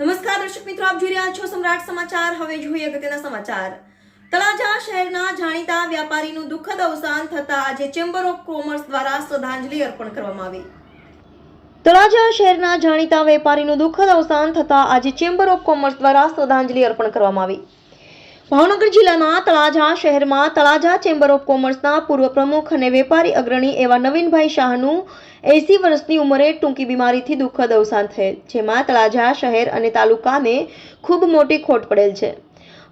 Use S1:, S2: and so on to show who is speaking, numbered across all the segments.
S1: નમસ્કાર દર્શક મિત્રો, આપ જોઈ રહ્યા છો સમ્રાટ સમાચાર. હવે જોઈએ અગત્યના સમાચાર. તળાજા શહેરના જાણીતા વ્યાપારીનું દુઃખદ અવસાન થતા આજે ચેમ્બર ઓફ કોમર્સ દ્વારા શ્રદ્ધાંજલિ અર્પણ કરવામાં આવી. તળાજા શહેરના જાણીતા વેપારીનું દુઃખદ અવસાન થતા આજે ચેમ્બર ઓફ કોમર્સ દ્વારા શ્રદ્ધાંજલિ અર્પણ કરવામાં આવી. ભાવનગર જિલ્લાના તળાજા શહેરમાં તળાજા ચેમ્બર ઓફ કોમર્સના પૂર્વ પ્રમુખ અને વેપારી અગ્રણી એવા નવીનભાઈ શાહનું એસી વર્ષની ઉંમરે ટૂંકી બીમારીથી દુઃખદ અવસાન થયેલ, જેમાં તળાજા શહેર અને તાલુકાને ખૂબ મોટી ખોટ પડેલ છે.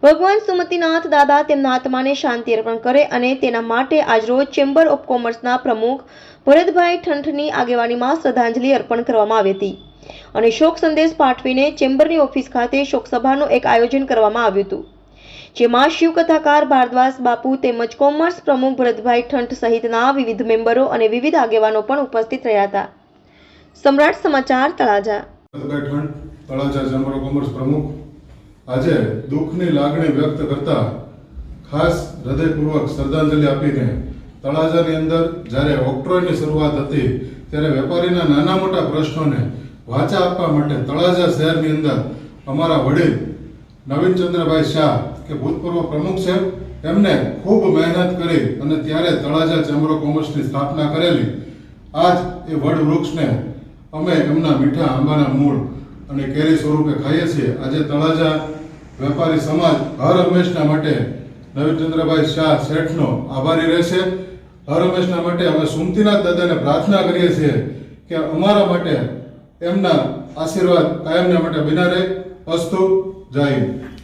S1: ભગવાન સુમતિનાથ દાદા તેમના આત્માને શાંતિ અર્પણ કરે અને તેના માટે આજરોજ ચેમ્બર ઓફ કોમર્સના પ્રમુખ ભરતભાઈ ઠંઠની આગેવાનીમાં શ્રદ્ધાંજલિ અર્પણ કરવામાં આવી હતી અને શોક સંદેશ પાઠવીને ચેમ્બરની ઓફિસ ખાતે શોકસભાનું એક આયોજન કરવામાં આવ્યું હતું. જેમાં શિવકથાકાર ભારદ્વાજ બાપુ તેમજ કોમર્સ પ્રમુખ ભરતભાઈ ઠંઠ સહિતના વિવિધ મેમ્બરો અને વિવિધ આગેવાનો પણ ઉપસ્થિત રહ્યા હતા. સમ્રાટ સમાચાર, તળાજા.
S2: તળાજા જમરો કોમર્સ પ્રમુખ. આજે દુઃખની લાગણી વ્યક્ત કરતા ખાસ હૃદયપૂર્વક શ્રદ્ધાંજલિ આપીને તળાજાની અંદર જ્યારે ઓક્ટ્રોયની શરૂઆત હતી, ત્યારે વેપારીના નાના મોટા પ્રશ્નોને વાચા આપવા માટે તળાજા શહેરની અંદર અમારા વડીલ નવીનચંદ્રભાઈ શાહ, કે ભૂતપૂર્વ પ્રમુખ છે, એમને ખૂબ મહેનત કરી અને ત્યારે તળાજા ચેમ્બર ઓફ કોમર્સની સ્થાપના કરેલી. આજ એ વડ વૃક્ષને અમે એમના મીઠા આંબાના મૂળ અને કેરી સ્વરૂપે ખાઈએ છીએ. આજે તળાજા વેપારી સમાજ હર હંમેશના માટે નવીનચંદ્રભાઈ શાહ શેઠનો આભારી રહેશે. હર હંમેશના માટે અમે સુમતીનાથ દાદાને પ્રાર્થના કરીએ છીએ કે અમારા માટે એમના આશીર્વાદ કાયમના માટે બિના રહે. અસ્તુ. Jai.